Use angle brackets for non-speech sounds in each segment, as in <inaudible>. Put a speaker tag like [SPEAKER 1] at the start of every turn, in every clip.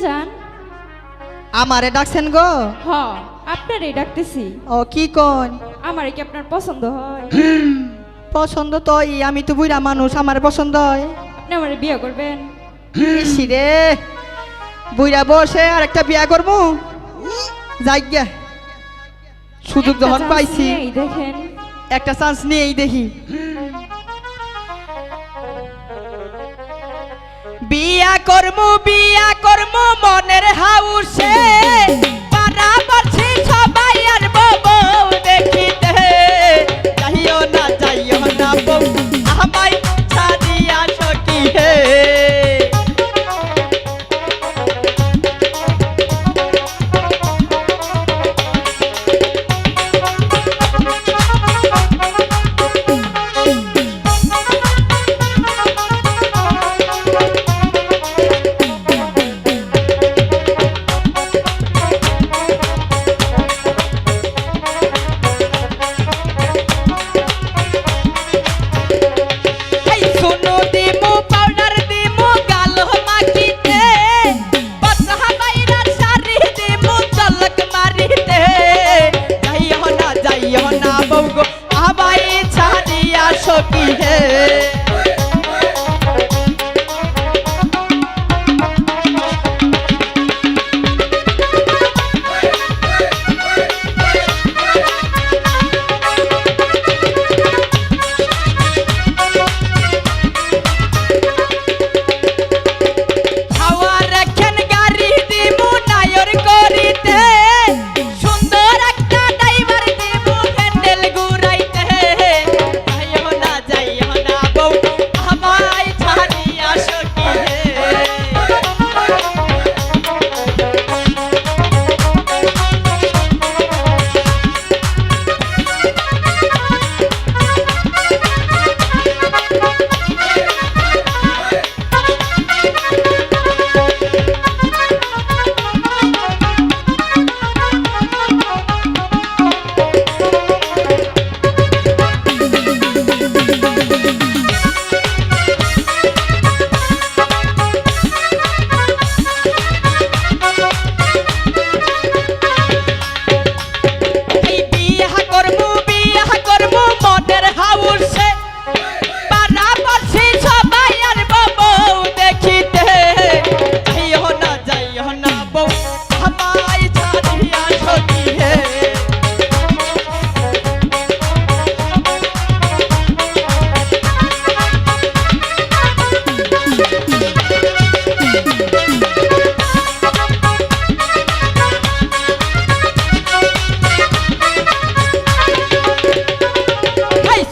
[SPEAKER 1] যান।
[SPEAKER 2] আমারে ডাকছেন গো?
[SPEAKER 1] হ আপনারই ডাকতেছি।
[SPEAKER 2] ও কি কন?
[SPEAKER 1] আমারে কি আপনার পছন্দ হয়? <clears throat>
[SPEAKER 2] পছন্দ তো ই, আমি তো বুড়া মানুষ আমার পছন্দ হয়।
[SPEAKER 1] আপনি আমার বিয়ে করবেন? <clears throat>
[SPEAKER 2] রে। বুড়া বসে আর একটা বিয়া করব? যাই গিয়া সুযোগ যখন পাইছি।
[SPEAKER 1] দেখেন।
[SPEAKER 2] একটা চান্স নিয়েই দেখি। বিয়া কর্ম বিয়া কর্ম মনের হাউসে।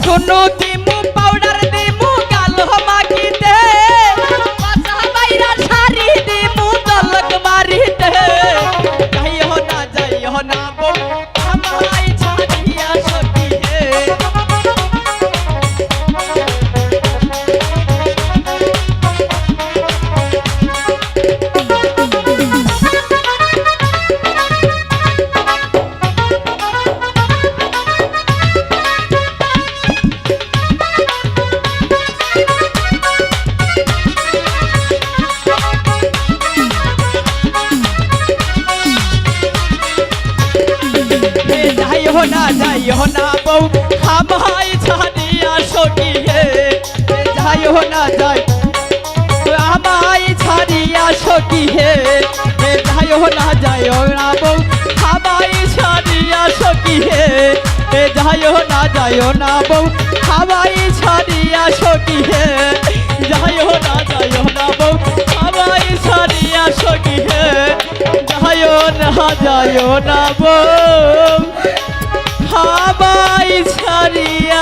[SPEAKER 2] to no হে যাইও না যাইও না বউ। আমায় ছাড়িয়া হে যাইও না, যাই। আমায় ছাড়িয়া হে যাইও না যাইও না বউ। আমায় ছাড়িয়া হে যাইও না যাইও না বউ। আমায় ছাড়িয়া সখী সাজায় না বাবাই হাবাই ছাড়িয়া